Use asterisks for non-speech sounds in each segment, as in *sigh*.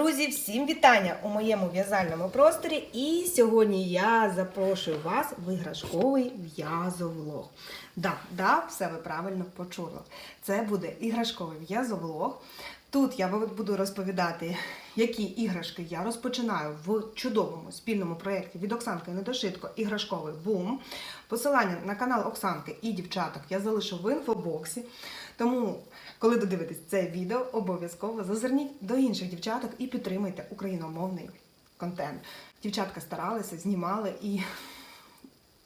Друзі, всім вітання у моєму в'язальному просторі. І сьогодні я запрошую вас в іграшковий в'язовлог. Да, да, все ви правильно почули. Це буде іграшковий в'язовлог. Тут я буду розповідати, які іграшки я розпочинаю в чудовому спільному проєкті від Оксанки Недошитко іграшковий бум. Посилання на канал Оксанки і дівчаток я залишу в інфобоксі. Тому, коли додивитесь це відео, обов'язково зазирніть до інших дівчаток і підтримуйте україномовний контент. Дівчатка старалися, знімали і.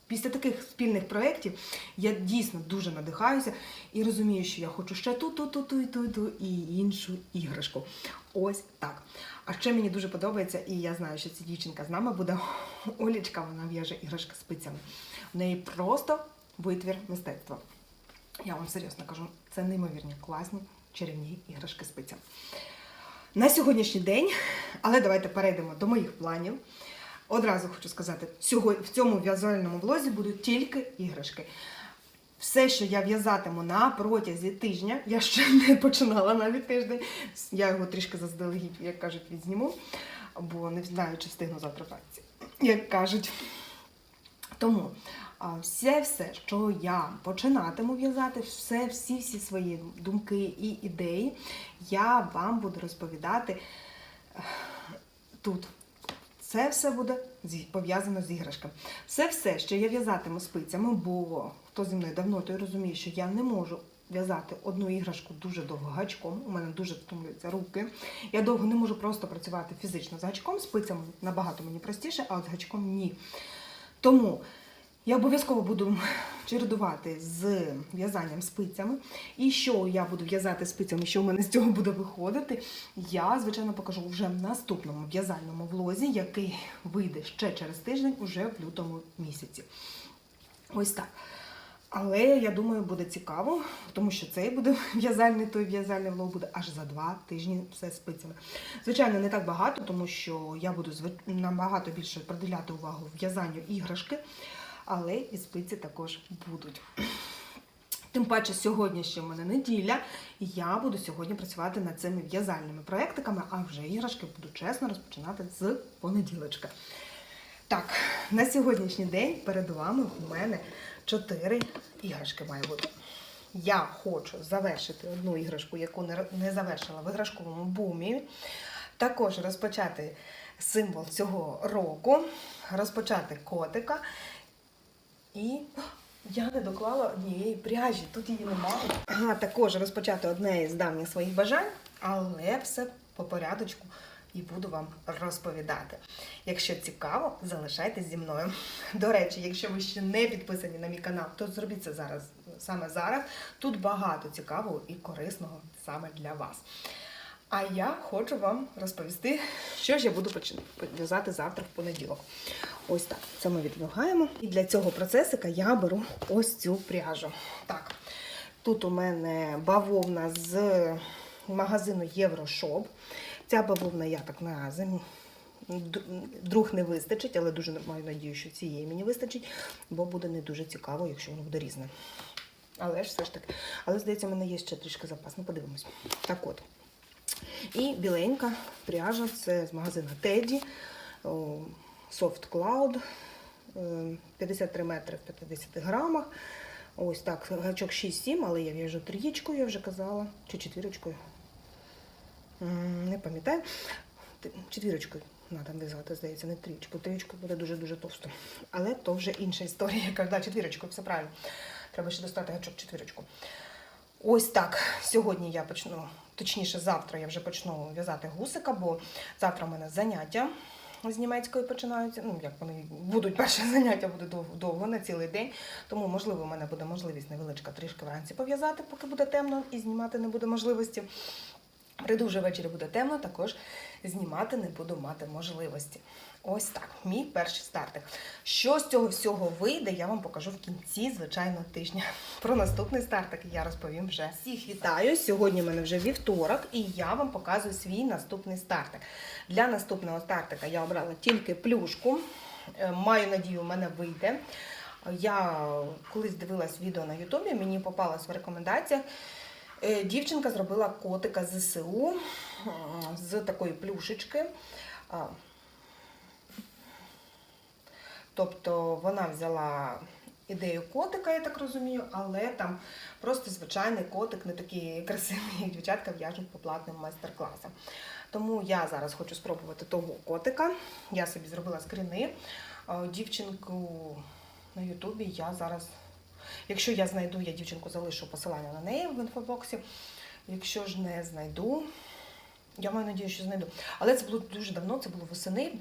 Після таких спільних проєктів я дійсно дуже надихаюся і розумію, що я хочу ще ту, ту, ту, ту, ту, ту і іншу іграшку. Ось так. А ще мені дуже подобається, і я знаю, що ця дівчинка з нами буде. *laughs* Олічка, вона в'яже іграшки спицями. В неї просто витвір мистецтва. Я вам серйозно кажу, це неймовірні, класні чарівні іграшки спицями. На сьогоднішній день, але давайте перейдемо до моїх планів. Одразу хочу сказати, сьогодні в цьому в'язальному влозі будуть тільки іграшки. Все, що я в'язатиму на протязі тижня, я ще *laughs* не починала навіть тиждень. Я його трішки заздалегідь, як кажуть, відзніму, бо не знаю, чи встигну завтра вранці, як кажуть. Тому все, все, що я починатиму в'язати, все, всі всі свої думки і ідеї, я вам буду розповідати е, тут. Це все буде пов'язано з іграшками. Все, все, що я в'язатиму спицями, бо хто зі мною давно, той розуміє, що я не можу в'язати одну іграшку дуже довго гачком. У мене дуже втомлюються руки. Я довго не можу просто працювати фізично з гачком, спицями набагато мені простіше, а от з гачком ні. Тому я обов'язково буду чередувати з в'язанням спицями. І що я буду в'язати спицями, що в мене з цього буде виходити, я, звичайно, покажу вже в наступному в'язальному влозі, який вийде ще через тиждень, уже в лютому місяці. Ось так. Але я думаю, буде цікаво, тому що цей буде *laughs* в'язальний, той в'язальний влог буде аж за два тижні все спицями. Звичайно, не так багато, тому що я буду набагато більше приділяти увагу в'язанню іграшки, але і спиці також будуть. Тим паче, сьогодні ще в мене неділя, і я буду сьогодні працювати над цими в'язальними проєктиками, а вже іграшки буду чесно розпочинати з понеділочка. Так, на сьогоднішній день перед вами у мене чотири іграшки має бути. Я хочу завершити одну іграшку, яку не завершила в іграшковому бумі. Також розпочати символ цього року, розпочати котика. І я не доклала однієї пряжі, тут її немає. Також розпочати одне із давніх своїх бажань, але все по порядочку і буду вам розповідати. Якщо цікаво, залишайтесь зі мною. До речі, якщо ви ще не підписані на мій канал, то зробіть це зараз саме зараз. Тут багато цікавого і корисного саме для вас. А я хочу вам розповісти, що ж я буду в'язати завтра в понеділок. Ось так. Це ми відвигаємо. І для цього процесика я беру ось цю пряжу. Так, тут у мене бавовна з магазину Єврошоп. Ця бавовна я так на зиму. д- Друг не вистачить, але дуже маю надію, що цієї мені вистачить, бо буде не дуже цікаво, якщо воно буде різне. Але ж все ж таки. Але здається, в мене є ще трішки запас. Ну, подивимось. Так от. І біленька пряжа це з магазину Teddy Soft Cloud. е, 53 метри в 50 грамах. Ось так, гачок 6-7, але я в'яжу трієчкою, я вже казала, чи четвірочкою. Не пам'ятаю. Четвірочкою треба в'язати, здається, не трієчкою. Трієчкою буде дуже-дуже товсто. Але то вже інша історія. Я кажу, да, все правильно. Треба ще достати гачок четвірочку. Ось так. Сьогодні я почну, точніше, завтра я вже почну в'язати гусика, бо завтра в мене заняття з німецької починаються. Ну, як вони будуть перше *laughs* заняття буде довго, довго на цілий день. Тому, можливо, у мене буде можливість невеличка трішки вранці пов'язати, поки буде темно, і знімати не буде можливості. Прийду вже ввечері буде темно, також знімати не буду мати можливості. Ось так, мій перший стартик. Що з цього всього вийде, я вам покажу в кінці, звичайно, тижня. *laughs* Про наступний стартик я розповім вже. Всіх вітаю! Сьогодні в мене вже вівторок, і я вам показую свій наступний стартик. Для наступного стартика я обрала тільки плюшку. Е, Маю надію, у мене вийде. Я колись дивилась відео на Ютубі, мені попалось в рекомендаціях Е, Дівчинка зробила котика ЗСУ з такої плюшечки. Тобто вона взяла ідею котика, я так розумію, але там просто звичайний котик, не такий красивий, як дівчатка в'яжуть по платним майстер-класам. Тому я зараз хочу спробувати того котика. Я собі зробила скріни. Дівчинку на Ютубі я зараз. Якщо я знайду, я дівчинку залишу посилання на неї в інфобоксі. Якщо ж не знайду, я маю надію, що знайду. Але це було дуже давно, це було восени,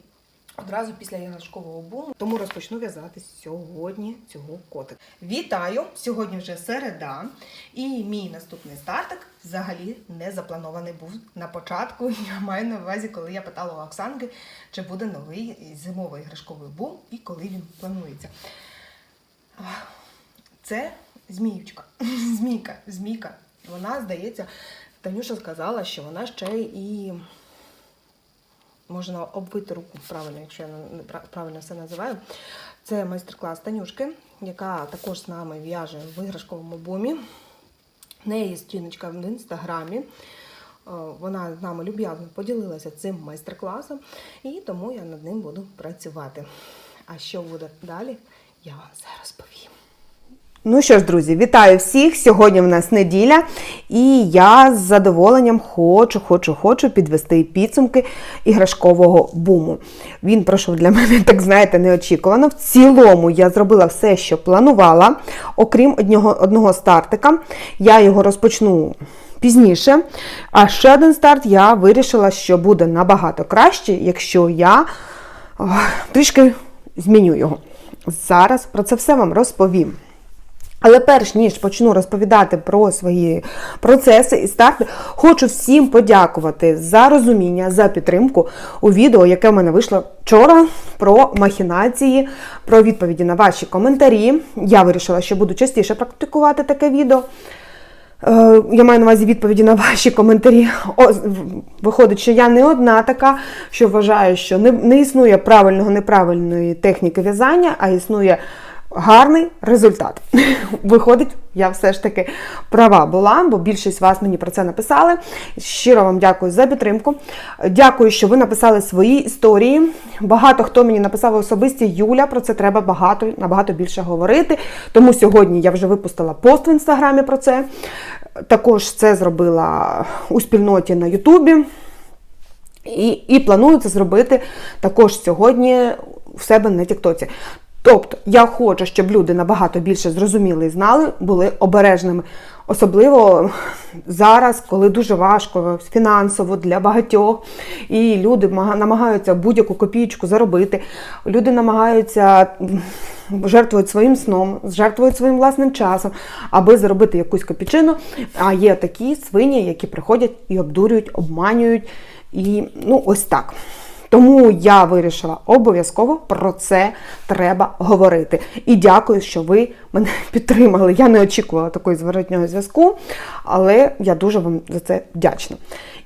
одразу після іграшкового буму. Тому розпочну в'язати сьогодні цього котика. Вітаю! Сьогодні вже середа, і мій наступний стартик взагалі не запланований був на початку. *laughs* Я маю на увазі, коли я питала у Оксанки, чи буде новий зимовий іграшковий бум і коли він планується. Це зміючка. *laughs* Змійка, змійка. Вона, здається, Танюша сказала, що вона ще і можна обвити руку правильно, якщо я правильно все називаю. Це майстер-клас Танюшки, яка також з нами в'яже в іграшковому бумі. В неї є сторіночка в інстаграмі. Е, Вона з нами люб'язно поділилася цим майстер-класом, і тому я над ним буду працювати. А що буде далі, я вам все розповім. Ну що ж, друзі, вітаю всіх! Сьогодні в нас неділя, і я з задоволенням хочу, хочу, хочу підвести підсумки іграшкового буму. Він пройшов для *laughs* мене, так знаєте, неочікувано. В цілому я зробила все, що планувала, окрім одного, одного стартика. Я його розпочну пізніше. А ще один старт я вирішила, що буде набагато краще, якщо я ох, трішки зміню його. Зараз про це все вам розповім. Але перш ніж почну розповідати про свої процеси і старти, хочу всім подякувати за розуміння, за підтримку у відео, яке в мене вийшло вчора про махінації, про відповіді на ваші коментарі. Я вирішила, що буду частіше практикувати таке відео. Е, Я маю на увазі відповіді на ваші коментарі. О, виходить, що я не одна така, що вважаю, що не, не існує правильного, неправильної техніки в'язання, а існує гарний результат. *laughs* Виходить, я все ж таки права була, бо більшість вас мені про це написали. Щиро вам дякую за підтримку. Дякую, що ви написали свої історії. Багато хто мені написав особисті Юля, про це треба багато, набагато більше говорити. Тому сьогодні я вже випустила пост в інстаграмі про це. Також це зробила у спільноті на Ютубі. І, і планую це зробити також сьогодні в себе на Тіктоці. Тобто я хочу, щоб люди набагато більше зрозуміли і знали, були обережними. Особливо *laughs* зараз, коли дуже важко фінансово для багатьох, і люди намагаються будь-яку копійку заробити. Люди намагаються *laughs* м, жертвують своїм сном, жертвують своїм власним часом, аби заробити якусь копійчину. А є такі свині, які приходять і обдурюють, обманюють. І ну ось так. Тому я вирішила обов'язково про це треба говорити. І дякую, що ви мене *laughs* підтримали. Я не очікувала такої зворотнього зв'язку, але я дуже вам за це вдячна.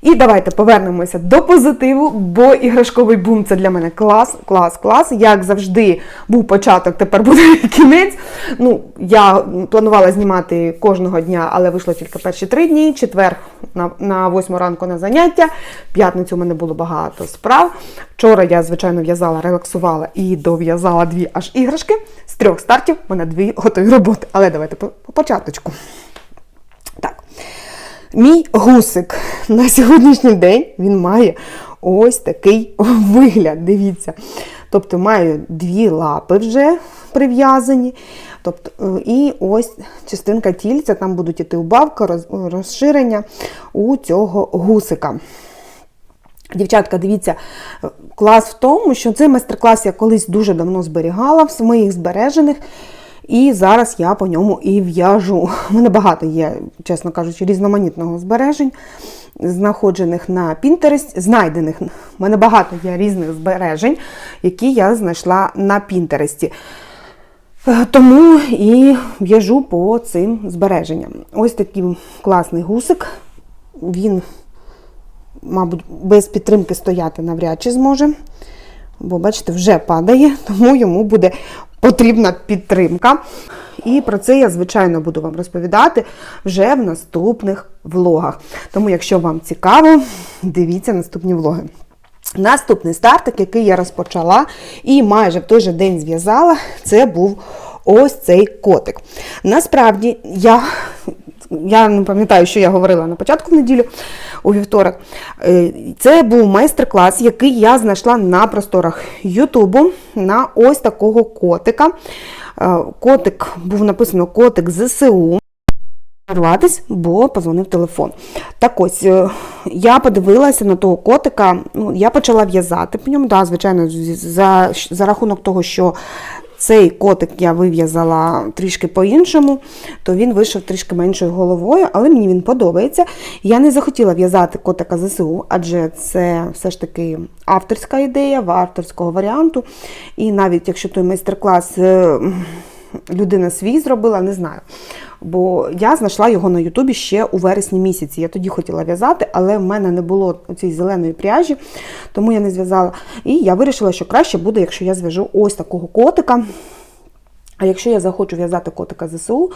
І давайте повернемося до позитиву, бо іграшковий бум це для мене клас, клас, клас. Як завжди був початок, тепер буде *laughs* кінець. Ну, я планувала знімати кожного дня, але вийшло тільки перші три дні. Четвер на, на 8 ранку на заняття. П'ятницю у мене було багато справ. Вчора я, звичайно, в'язала, релаксувала і дов'язала дві аж іграшки. З трьох стартів у мене дві готові роботи. Але давайте по, по початочку. Так. Мій гусик на сьогоднішній день він має ось такий *laughs* вигляд. Дивіться. Тобто має дві лапи вже прив'язані. Тобто, е, і ось частинка тільця, там будуть іти убавка, роз- розширення у цього гусика. Дівчатка, дивіться, е, клас в тому, що цей майстер-клас я колись дуже давно зберігала в моїх збережених. І зараз я по ньому і в'яжу. У мене багато є, чесно кажучи, різноманітного збережень, знаходжених на Пінтересті, знайдених. У мене багато є різних збережень, які я знайшла на Пінтересті. Тому і в'яжу по цим збереженням. Ось такий класний гусик. Він, мабуть, без підтримки стояти навряд чи зможе. Бо, бачите, вже падає, тому йому буде потрібна підтримка. І про це я, звичайно, буду вам розповідати вже в наступних влогах. Тому, якщо вам цікаво, дивіться наступні влоги. Наступний стартик, який я розпочала і майже в той же день зв'язала, це був ось цей котик. Насправді, я, я не пам'ятаю, що я говорила на початку в неділю у вівторок. Е, Це був майстер-клас, який я знайшла на просторах Ютубу на ось такого котика. Е, Котик був написано котик ЗСУ. Рватись, бо позвонив телефон. Так ось, е, я подивилася на того котика, ну, я почала в'язати по ньому, да, звичайно, за, за рахунок того, що цей котик я вив'язала трішки по-іншому, то він вийшов трішки меншою головою, але мені він подобається. Я не захотіла в'язати котика ЗСУ, адже це все ж таки авторська ідея, авторського варіанту. І навіть якщо той майстер-клас е, людина свій зробила, не знаю. Бо я знайшла його на Ютубі ще у вересні місяці. Я тоді хотіла в'язати, але в мене не було цієї зеленої пряжі, тому я не зв'язала. І я вирішила, що краще буде, якщо я зв'яжу ось такого котика. А якщо я захочу в'язати котика ЗСУ,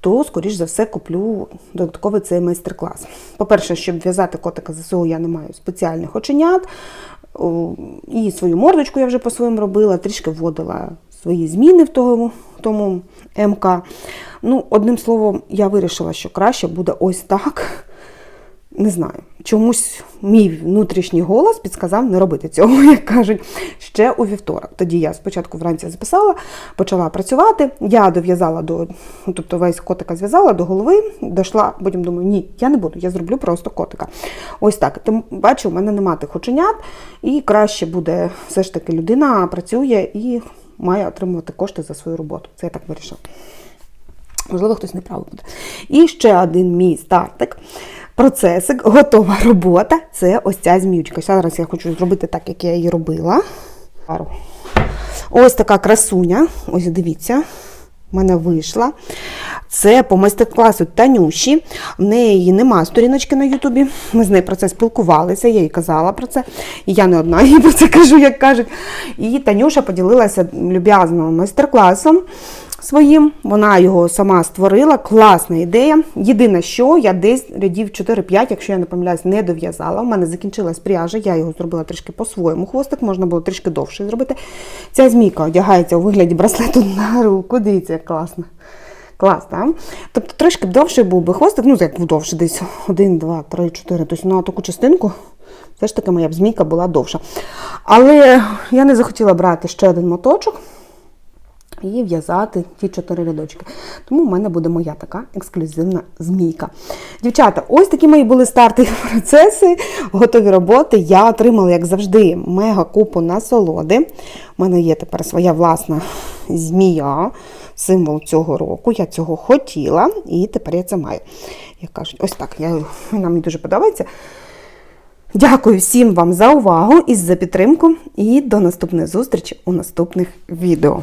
то, скоріш за все, куплю додатковий цей майстер-клас. По-перше, щоб в'язати котика ЗСУ, я не маю спеціальних оченят. І свою мордочку я вже по-своєму робила, трішки вводила свої зміни в тому, тому МК. Ну, одним словом, я вирішила, що краще буде ось так. Не знаю, чомусь мій внутрішній голос підсказав не робити цього, *laughs* як кажуть, ще у вівторок. Тоді я спочатку вранці записала, почала працювати. Я дов'язала до, тобто весь котика зв'язала до голови, дійшла, потім думаю, ні, я не буду, я зроблю просто котика. Ось так. Тим бачу, у мене нема тих оченят, і краще буде все ж таки людина працює і має отримувати кошти за свою роботу. Це я так вирішила. Можливо, хтось неправильно буде. І ще один мій стартик. Процесик, готова робота. Це ось ця зміючка. Зараз я хочу зробити так, як я її робила. Ось така красуня. Ось дивіться. Мене вийшла. Це по майстер-класу Танюші. В неї нема сторіночки на Ютубі. Ми з нею про це спілкувалися, я їй казала про це. І я не одна їй про це *laughs* кажу, як кажуть. І Танюша поділилася люб'язно майстер-класом своїм. Вона його сама створила. Класна ідея. Єдине, що я десь рядів 4-5, якщо я не помиляюсь, не дов'язала. У мене закінчилась пряжа, я його зробила трішки по-своєму. Хвостик можна було трішки довше зробити. Ця змійка одягається у вигляді браслету *laughs* на руку. Дивіться, як класно. Клас, так? Тобто трошки б довший був би хвостик, ну як довше, десь 1, 2, 3, 4. Тобто на таку частинку все ж таки моя б змійка була довша. Але я не захотіла брати ще один моточок і в'язати ті чотири рядочки. Тому в мене буде моя така ексклюзивна змійка. Дівчата, ось такі мої були старти і процеси, готові роботи. Я отримала, як завжди, мега купу насолоди. У мене є тепер своя власна змія, символ цього року. Я цього хотіла, і тепер я це маю. Як кажуть, ось так. Я, вона мені дуже подобається. Дякую всім вам за увагу і за підтримку. І до наступної зустрічі у наступних відео.